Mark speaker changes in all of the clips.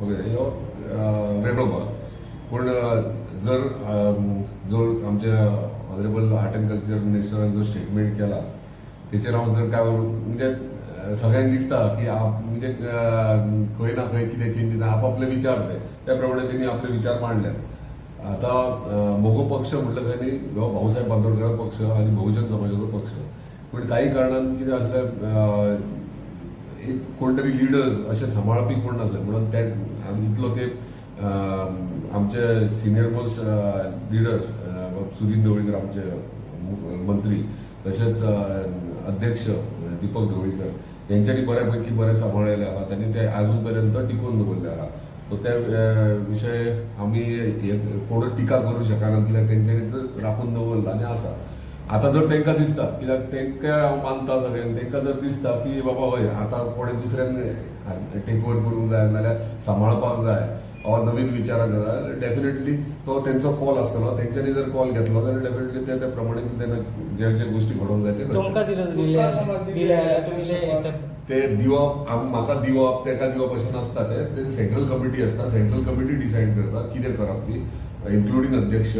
Speaker 1: वगैरे uh, पूण uh, जर um, जो आमच्या ऑनरेबल आर्ट अँड कल्चर मिनिस्टरान जो स्टेटमेंट केला तेचेर हांव जर काय म्हणजे सगळ्यांक दिसता की आप म्हणजे खंय ना खंय कितें चेंजीस आपापले विचार ते त्या प्रमाणे त्यांनी आपले विचार मांडले. आता मोगो पक्ष म्हटलं काय न्ही हो भाऊसाहेब बांदोडकर पक्ष आणि बहुजन समाजाचो पक्ष. पूण काही कारणान कितें आसलें एक एक कोणतरी लिडर्स असे सांबाळपी कोण नासले म्हणून ते आमी इतलो ते आमचे senior most leaders Sudin Dhavalikar आमचे मंत्री तसेच अध्यक्ष दीपक ढवळीकर यांच्यानी बऱ्यापैकी बरे सांभाळलेले आहात. त्यांनी ते आजून पर्यंत टिकून दवरले आहात. सो त्या विशय आम्ही हे- कोण टिका करू शकना कित्याक तेंच्यांनी तर राखून दवरला आनी आसा आता जर तांकां दिसता कित्याक तांकां हांव मानता सगळ्यांक तांकां जर दिसता की बाबा हय आतां कोणें दुसऱ्यान टेक ओवर करूंक जाय नाल्यार सांबाळपाक जाय वा नवीन विचार जाय जाल्यार डेफिनेटली तो तेंचो कॉल आसतलो तेंच्यांनी जर कॉल घेतलो जाल्यार डेफिनेटली ते त्या प्रमाणे कितें जे जे गोष्टी घडोवंक जाय ते
Speaker 2: ते
Speaker 1: दिवप म्हाका दिवप तेका दिवप अशें नासता ते ते सेंट्रल कमिटी आसता सेंट्रल कमिटी डिसायड करता कितें करप ती इन्क्लुडींग अध्यक्ष.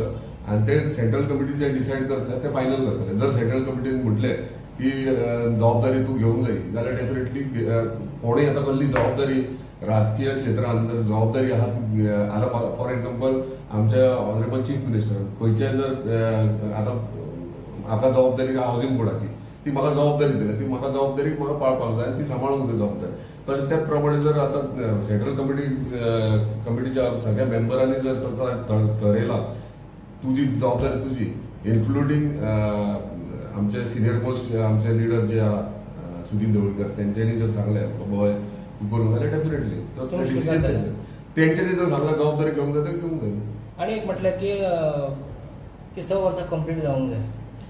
Speaker 1: आनी ते सेंट्रल कमिटी जे डिसायड करतले ते फायनल आसतले जर सेंट्रल कमिटीन म्हटले की जबाबदारी तूं घेऊन जाय जाल्यार डेफिनेटली कोणेय आतां कसली जबाबदारी राजकीय क्षेत्रांत जर जबाबदारी आहा ती आतां फॉर एक्झाम्पल आमच्या ऑनरेबल चीफ मिनिस्टर खंयचे जर अं, आतां म्हाका जबाबदारी हावसिंग बोर्डाची ती म्हाका जबाबदारी दिली ती म्हाका जबाबदारी म्हाका पाळपाक जाय ती सांबाळूंक जाय जबाबदारी. तशें त्याच प्रमाणे जर आतां सेंट्रल कमिटी कमिटीच्या सगळ्या मेंबरांनी जर तसा ठ- ठरयला तुजी जबाबदारी तुजी इन्क्लुडींग आमचे सिनियर मोस्ट आमचे लिडर जे सुदीन ढवळकर तेंच्यांनी जर सांगले बाबा हय तूं करूंक जाल्यार डेफिनेटली. तेंच्यांनी जर सांगला जबाबदारी जाय तर घेवंक जाय
Speaker 2: आणि एक म्हटल्यार की की स वर्सां कंप्लीट जावंक जाय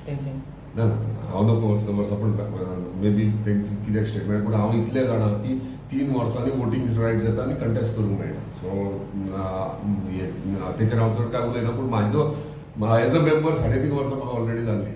Speaker 2: तेंची
Speaker 1: ना हांव नको वर्सां सपोर्ट मे बी तेंची कितें स्टेटमेंट पूण हांव इतलें जाणा की तीन वर्सांनी वोटींग रायट जाता आनी कंटेस्ट करूंक मेळटा. सो तेचेर हांव चड कांय उलयना पूण म्हाजो एज अ मेंबर साडे तीन वर्सां म्हाका ऑलरेडी जाल्ली